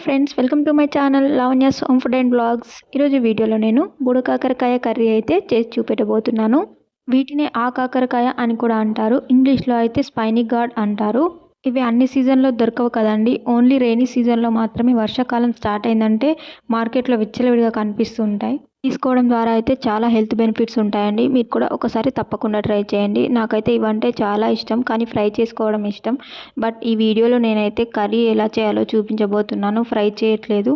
Friends welcome to my channel Lavanya's home food and blogs ఈరోజు వీడియోలో నేను బుడకాకరకాయ curry అయితే చేసి చూపెట్టబోతున్నాను. వీటిని ఆ కాకరకాయ అని కూడా అంటారు. ఇంగ్లీష్లో అయితే స్పైనీ గార్డ్ అంటారు. ఇవి అన్ని సీజన్లో దొరకవు కదండి. ఓన్లీ రెయినీ సీజన్లో మాత్రమే వర్షాకాలం స్టార్ట్ అయిందంటే మార్కెట్లో విచ్చలవిడిగా కనిపిస్తుంటాయి తీసుకోవడం ద్వారా అయితే చాలా హెల్త్ బెనిఫిట్స్ ఉంటాయండి. మీరు కూడా ఒకసారి తప్పకుండా ట్రై చేయండి. నాకైతే ఇవంటే చాలా ఇష్టం కానీ ఫ్రై చేసుకోవడం ఇష్టం. బట్ ఈ వీడియోలో నేనైతే కర్రీ ఎలా చేయాలో చూపించబోతున్నాను. ఫ్రై చేయట్లేదు.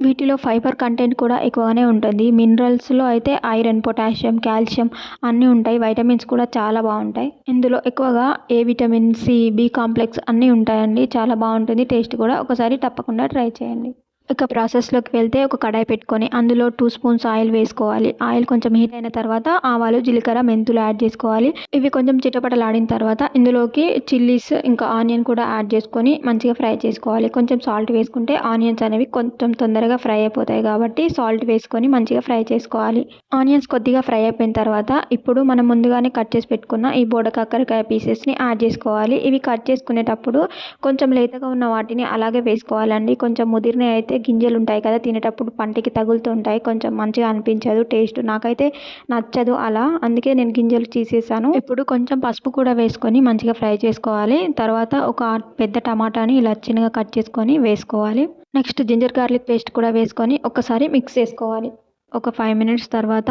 వీటిలో ఫైబర్ కంటెంట్ కూడా ఎక్కువగానే ఉంటుంది. మినరల్స్లో అయితే ఐరన్ పొటాషియం కాల్షియం అన్నీ ఉంటాయి. వైటమిన్స్ కూడా చాలా బాగుంటాయి. ఇందులో ఎక్కువగా A vitamin C B complex అన్నీ ఉంటాయండి. చాలా బాగుంటుంది. టేస్ట్ కూడా ఒకసారి తప్పకుండా ట్రై చేయండి. ఇక ప్రాసెస్లోకి వెళ్తే ఒక కడాయి పెట్టుకొని అందులో టూ స్పూన్స్ ఆయిల్ వేసుకోవాలి. ఆయిల్ కొంచెం హీట్ అయిన తర్వాత ఆవాలు జీలకర్ర మెంతులు యాడ్ చేసుకోవాలి. ఇవి కొంచెం చిటపటలాడిన తర్వాత ఇందులోకి చిల్లీస్ ఇంకా ఆనియన్ కూడా యాడ్ చేసుకొని మంచిగా ఫ్రై చేసుకోవాలి. కొంచెం సాల్ట్ వేసుకుంటే ఆనియన్స్ అనేవి కొంచెం తొందరగా ఫ్రై అయిపోతాయి కాబట్టి సాల్ట్ వేసుకొని మంచిగా ఫ్రై చేసుకోవాలి. ఆనియన్స్ కొద్దిగా ఫ్రై అయిపోయిన తర్వాత ఇప్పుడు మనం ముందుగానే కట్ చేసి పెట్టుకున్న ఈ బోడకాకరకాయ పీసెస్ని యాడ్ చేసుకోవాలి. ఇవి కట్ చేసుకునేటప్పుడు కొంచెం లేతగా ఉన్న వాటిని అలాగే వేసుకోవాలండి. కొంచెం ముదిరిన అయితే గింజలు ఉంటాయి కదా తినేటప్పుడు పంటికి తగులుతుంటాయి. కొంచెం మంచిగా అనిపించదు టేస్ట్ నాకైతే నచ్చదు అలా. అందుకే నేను గింజలు తీసేసాను. ఇప్పుడు కొంచెం పసుపు కూడా వేసుకొని మంచిగా ఫ్రై చేసుకోవాలి. తర్వాత ఒక పెద్ద టమాటాని ఇలా చిన్నగా కట్ చేసుకొని వేసుకోవాలి. నెక్స్ట్ జింజర్ గార్లిక్ పేస్ట్ కూడా వేసుకొని ఒకసారి మిక్స్ చేసుకోవాలి. ఒక ఫైవ్ మినిట్స్ తర్వాత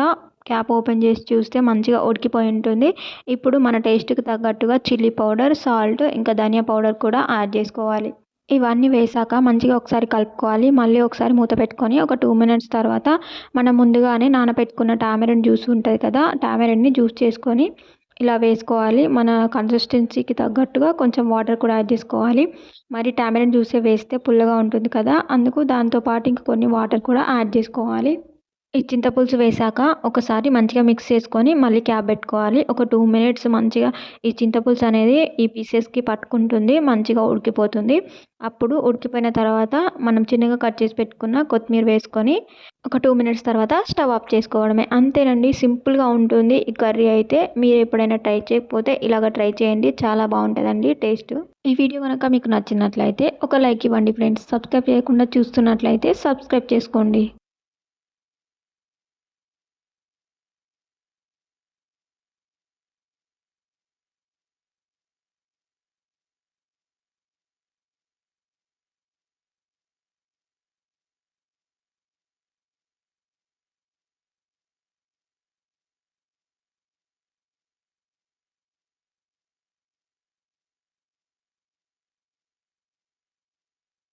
క్యాప్ ఓపెన్ చేసి చూస్తే మంచిగా ఉడికిపోయి ఉంటుంది. ఇప్పుడు మన టేస్ట్కి తగ్గట్టుగా చిల్లీ పౌడర్ సాల్ట్ ఇంకా ధనియా పౌడర్ కూడా యాడ్ చేసుకోవాలి. ఇవన్నీ వేసాక మంచిగా ఒకసారి కలుపుకోవాలి. మళ్ళీ ఒకసారి మూత పెట్టుకొని ఒక టూ మినిట్స్ తర్వాత మనం ముందుగానే నానబెట్టుకున్న టామరెంట్ జ్యూస్ ఉంటుంది కదా టామరెంట్ని జ్యూస్ చేసుకొని ఇలా వేసుకోవాలి. మన కన్సిస్టెన్సీకి తగ్గట్టుగా కొంచెం వాటర్ కూడా యాడ్ చేసుకోవాలి. మరి టామరెంట్ జ్యూసే వేస్తే పుల్లగా ఉంటుంది కదా అందుకు దాంతోపాటు ఇంక కొన్ని వాటర్ కూడా యాడ్ చేసుకోవాలి. ఈ చింతపులుసు వేసాక ఒకసారి మంచిగా మిక్స్ చేసుకొని మళ్ళీ క్యాప్ పెట్టుకోవాలి. ఒక టూ మినిట్స్ మంచిగా ఈ చింతపులుసు అనేది ఈ పీసెస్కి పట్టుకుంటుంది మంచిగా ఉడికిపోతుంది. అప్పుడు ఉడికిపోయిన తర్వాత మనం చిన్నగా కట్ చేసి పెట్టుకున్న కొత్తిమీర వేసుకొని ఒక టూ మినిట్స్ తర్వాత స్టవ్ ఆఫ్ చేసుకోవడమే. అంతేనండి సింపుల్గా ఉంటుంది. ఈ కర్రీ అయితే మీరు ఎప్పుడైనా ట్రై చేయకపోతే ఇలాగ ట్రై చేయండి. చాలా బాగుంటుందండి టేస్ట్ ఈ వీడియో కనుక మీకు నచ్చినట్లయితే ఒక లైక్ ఇవ్వండి ఫ్రెండ్స్ సబ్స్క్రైబ్ చేయకుండా చూస్తున్నట్లయితే సబ్స్క్రైబ్ చేసుకోండి.